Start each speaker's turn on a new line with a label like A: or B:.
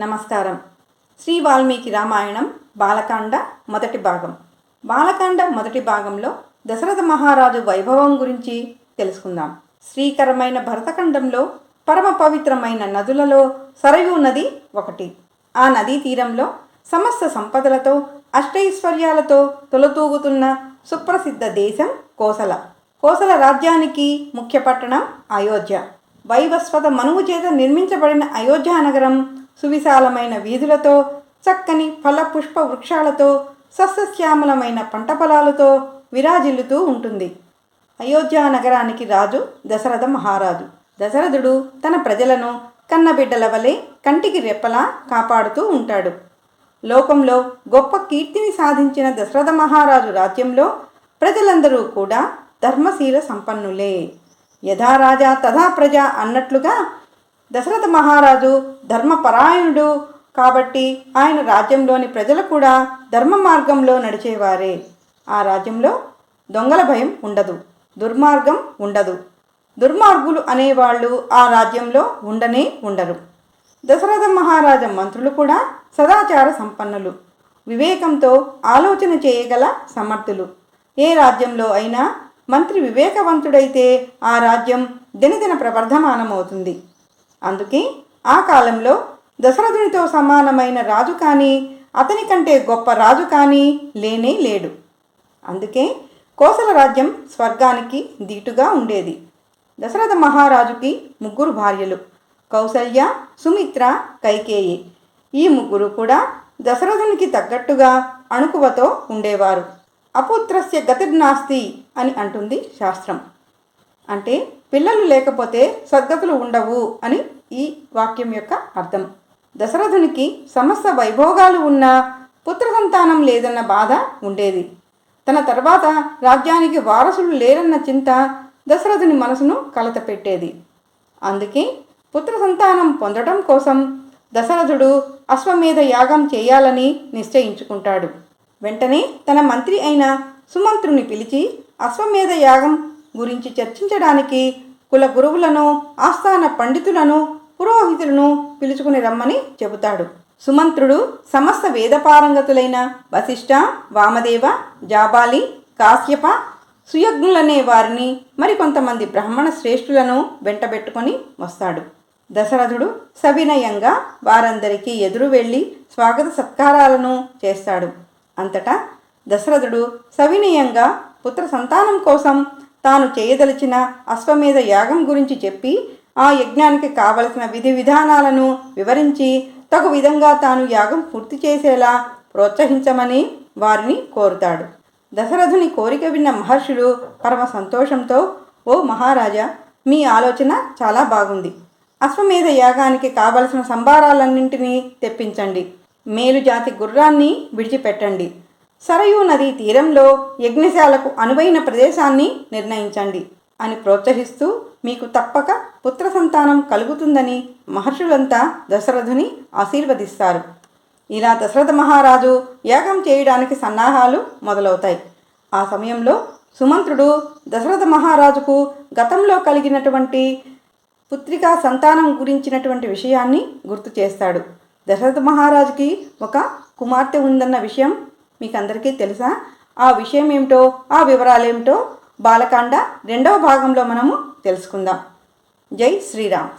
A: నమస్కారం. శ్రీ వాల్మీకి రామాయణం బాలకాండ మొదటి భాగం. బాలకాండ మొదటి భాగంలో దశరథ మహారాజు వైభవం గురించి తెలుసుకుందాం. శ్రీకరమైన భరతఖండంలో పరమ పవిత్రమైన నదులలో సరయూ నది ఒకటి. ఆ నదీ తీరంలో సమస్త సంపదలతో అష్టైశ్వర్యాలతో తొలతూగుతున్న సుప్రసిద్ధ దేశం కోసల. కోసల రాజ్యానికి ముఖ్య పట్టణం అయోధ్య. వైవస్వత మనువు చేత నిర్మించబడిన అయోధ్య నగరం సువిశాలమైన వీధులతో చక్కని ఫల పుష్ప వృక్షాలతో సస్యశ్యామలమైన పంట పొలాలతో విరాజిల్లుతూ ఉంటుంది. అయోధ్య నగరానికి రాజు దశరథ మహారాజు. దశరథుడు తన ప్రజలను కన్నబిడ్డల వలె కంటికి రెప్పలా కాపాడుతూ ఉంటాడు. లోకంలో గొప్ప కీర్తిని సాధించిన దశరథ మహారాజు రాజ్యంలో ప్రజలందరూ కూడా ధర్మశీల సంపన్నులే. యథా రాజా తథా ప్రజ అన్నట్లుగా దశరథ మహారాజు ధర్మపరాయణుడు కాబట్టి ఆయన రాజ్యంలోని ప్రజలు కూడా ధర్మ మార్గంలో నడిచేవారే. ఆ రాజ్యంలో దొంగల భయం ఉండదు దుర్మార్గం ఉండదు. దుర్మార్గులు అనేవాళ్ళు ఆ రాజ్యంలో ఉండనే ఉండరు. దశరథ మహారాజ మంత్రులు కూడా సదాచార సంపన్నులు. వివేకంతో ఆలోచన చేయగల సమర్థులు. ఏ రాజ్యంలో అయినా మంత్రి వివేకవంతుడైతే ఆ రాజ్యం దినదిన ప్రవర్ధమానమవుతుంది. అందుకే ఆ కాలంలో దశరథునితో సమానమైన రాజు కానీ అతని కంటే గొప్ప రాజు కానీ లేనే లేడు. అందుకే కోసల రాజ్యం స్వర్గానికి దీటుగా ఉండేది. దశరథ మహారాజుకి ముగ్గురు భార్యలు కౌసల్య సుమిత్ర కైకేయి. ఈ ముగ్గురు కూడా దశరథునికి తగ్గట్టుగా అణుకువతో ఉండేవారు. అపుత్రస్య గతిర్నాస్తి అని అంటుంది శాస్త్రం. అంటే పిల్లలు లేకపోతే సద్గతులు ఉండవు అని ఈ వాక్యం యొక్క అర్థం. దశరథునికి సమస్త వైభోగాలు ఉన్న పుత్ర సంతానం లేదన్న బాధ ఉండేది. తన తర్వాత రాజ్యానికి వారసులు లేరన్న చింత దశరథుని మనసును కలతపెట్టేది. అందుకే పుత్ర సంతానం పొందడం కోసం దశరథుడు అశ్వమేధ యాగం చేయాలని నిశ్చయించుకుంటాడు. వెంటనే తన మంత్రి అయిన సుమంత్రుని పిలిచి అశ్వమేధ యాగం గురించి చర్చించడానికి కుల గురువులను ఆస్థాన పండితులను పురోహితులను పిలుచుకుని రమ్మని చెబుతాడు. సుమంత్రుడు సమస్త వేదపారంగతులైన వశిష్ఠ వామదేవ జాబాలి కాశ్యప సుయజ్ఞులనే వారిని మరికొంతమంది బ్రాహ్మణ శ్రేష్ఠులను వెంటబెట్టుకొని వస్తాడు. దశరథుడు సవినయంగా వారందరికీ ఎదురు వెళ్ళి స్వాగత సత్కారాలను చేస్తాడు. అంతటా దశరథుడు సవినయంగా పుత్ర సంతానం కోసం తాను చేయదలిచిన అశ్వమేధ యాగం గురించి చెప్పి ఆ యజ్ఞానికి కావలసిన విధి విధానాలను వివరించి తగు విధంగా తాను యాగం పూర్తి చేసేలా ప్రోత్సహించమని వారిని కోరుతాడు. దశరథుని కోరిక విన్న మహర్షులు పరమ సంతోషంతో ఓ మహారాజా మీ ఆలోచన చాలా బాగుంది. అశ్వమేధ యాగానికి కావలసిన సంభారాలన్నింటినీ తెప్పించండి. మేలు జాతి గుర్రాన్ని విడిచిపెట్టండి. సరయూ నదీ తీరంలో యజ్ఞశాలకు అనువైన ప్రదేశాన్ని నిర్ణయించండి అని ప్రోత్సహిస్తూ మీకు తప్పక పుత్ర సంతానం కలుగుతుందని మహర్షులంతా దశరథుని ఆశీర్వదిస్తారు. ఇలా దశరథ మహారాజు యాగం చేయడానికి సన్నాహాలు మొదలవుతాయి. ఆ సమయంలో సుమంత్రుడు దశరథ మహారాజుకు గతంలో కలిగినటువంటి పుత్రికా సంతానం గురించినటువంటి విషయాన్ని గుర్తు చేస్తాడు. దశరథ మహారాజుకి ఒక కుమార్తె ఉందన్న విషయం మీకు అందరికీ తెలుసా? ఆ విషయం ఏమిటో ఆ వివరాలేమిటో బాలకాండ రెండవ భాగంలో మనము తెలుసుకుందాం. ಜೈ ಶ್ರೀರಾಮ್